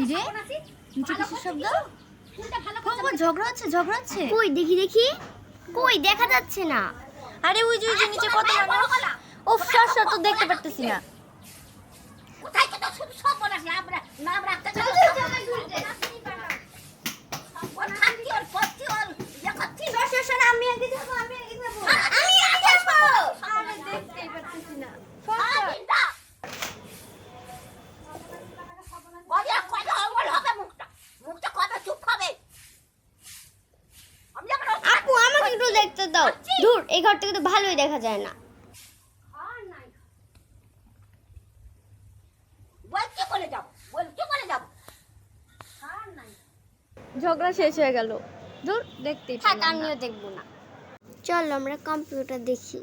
কি রে? নিচে কিসের শব্দ বাবা ঝগড়া হচ্ছে ঝগড়া হচ্ছে। কই দেখি দেখি। কই দেখা যাচ্ছে না। আরে ওই যে ওই যে নিচে কত মানুষ? ও শাসা তো দেখতে পারতেছি না। ইয়ে আমি আগে যাব আমি আগে যাব। আমি আগে না। দেখতে দাও। দূর এই ঘর থেকে তো ভালোই দেখা যায় না। ঝগড়া শেষ হয়ে গেল। দূর দেখতে থাক আমিও দেখব না। চল আমরা কম্পিউটার দেখি।